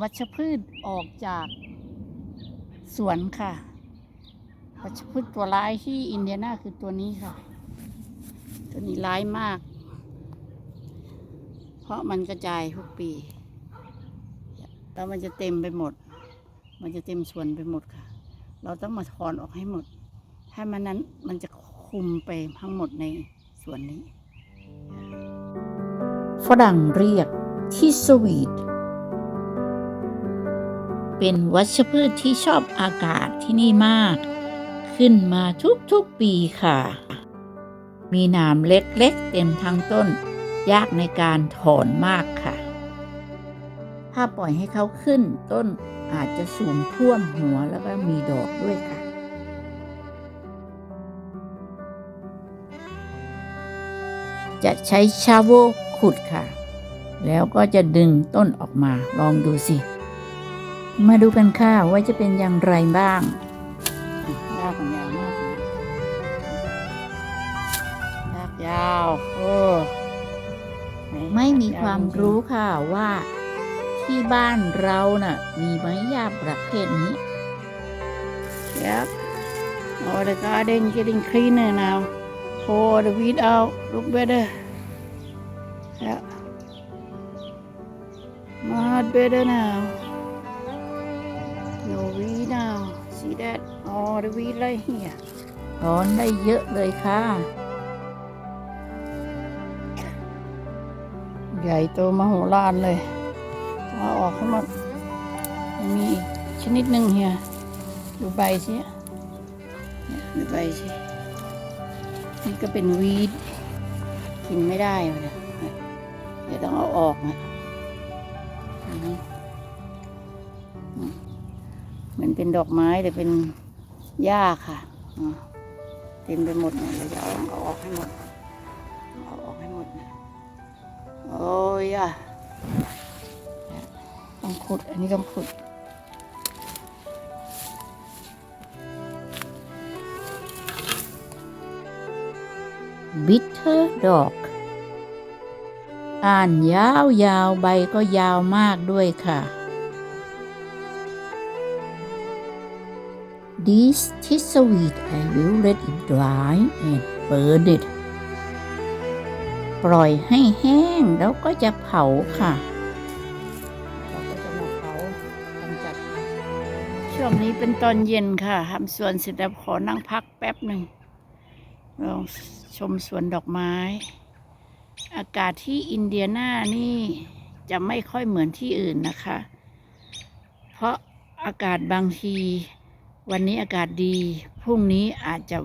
วัชพืชออกจากสวนค่ะ วัชพืชตัวร้ายที่อินเดียนาคือตัวนี้ค่ะ ตัวนี้ร้ายมาก เพราะมันกระจายทุกปี แล้วมันจะเต็มไปหมด มันจะเต็มสวนไปหมดค่ะ เราต้องมาถอนออกให้หมด ถ้ามันนั้นมันจะคุมไปทั้งหมดในสวนนี้ ฝรั่งเรียกที่สวีท เป็นวัชพืชที่ชอบอากาศที่นี่มาก ขึ้นมาทุกๆปีค่ะ มีหนามเล็กๆ เต็มทั้งต้น ยากในการถอนมากค่ะ ถ้าปล่อยให้เขาขึ้นต้นอาจจะสูงท่วมหัวแล้วก็มีดอกด้วยค่ะจะใช้ชาโวขุดค่ะ แล้วก็จะดึงต้นออกมา ลองดูสิ มาดูกันค่ะว่าจะเป็นอย่างไรบ้างรากมันยาวมากเลยรากยาวโอ้หไม่มีความยจงๆรู้ค่ะว่าที่บ้านเราน่ะ มีไม้หญ้าประเภทนี้ Yep. Oh, the garden getting cleaner now. Oh, the weed out. Look better. Yeah. Much better now. Weed now. See that? Oh, the weed right here. ถอนได้เยอะเลยค่ะ ใหญ่โตมโหฬารเลยเอาออกให้หมดยังมีอีกชนิดหนึ่งเฮียดูใบสิดูใบสินี่ก็เป็นวีดกินไม่ได้เลยเดี๋ยวต้องเอาออกนะ เหมือนเป็นดอกไม้แต่เป็นหญ้าค่ะเต็มไปหมดเนี่ยเราจะเอาเอาออกให้หมดเอาออกให้หมดนะโอ้ยอะต้องขุดอันนี้ต้องขุด bitter dog อ่านยาวๆ ใบก็ยาวมากด้วยค่ะ This is sweet I will let it dry and burn it ปล่อยให้แห้งแล้วก็จะเผาค่ะ เราก็จะมาเผากำจัดช่วงนี้เป็นตอนเย็นค่ะทำสวนเสร็จแล้วขอนั่งพักแป๊บหนึ่งลองชมสวนดอกไม้ อากาศที่อินเดียนานี่จะไม่ค่อยเหมือนที่อื่นนะคะ เพราะอากาศบางที วันนี้อากาศดี พรุ่งนี้อาจจะ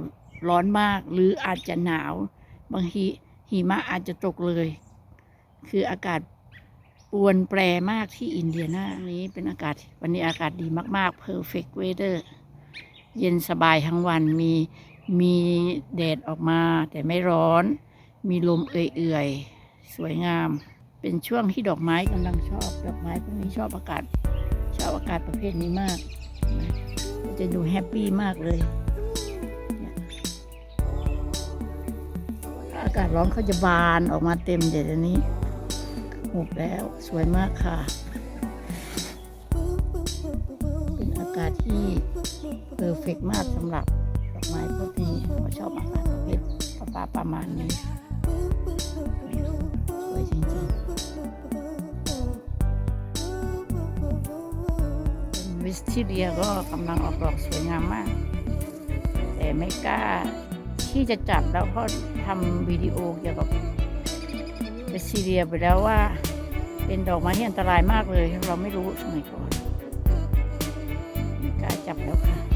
ร้อนมากหรืออาจจะหนาว บางทีหิมะอาจจะตกเลย คืออากาศปวนแปรมากที่อินเดียนานี้เป็นอากาศ วันนี้อากาศดีมาก ๆ perfect weather เย็นสบายทั้งวันมีมีแดดออกมา แต่ไม่ร้อน มีลมเอื่อยๆ สวยงาม เป็นช่วงที่ดอกไม้กำลังชอบ ดอกไม้พวกนี้ชอบอากาศ ชอบอากาศประเภทนี้มาก จะดูแฮปปี้มากเลย อากาศร้อนเขาจะบานออกมาเต็มเดี๋ยวนี้หุบแล้วสวยมากค่ะ เป็นอากาศที่เพอร์เฟกมากสำหรับดอกไม้พวกนี้เขาชอบอากาศประเภทประมาณนี้ ๆวิเรียก็กำลังออกดอกสวยงามมาก แต่ไม่กล้าที่จะจับแล้วเพราะทำวิดีโอเกี่ยวกับวิสทิเรียไปแล้วว่า เป็นดอกไม้ที่อันตรายมากเลย เราไม่รู้สมัยก่อนไม่กล้าจับแล้วค่ะ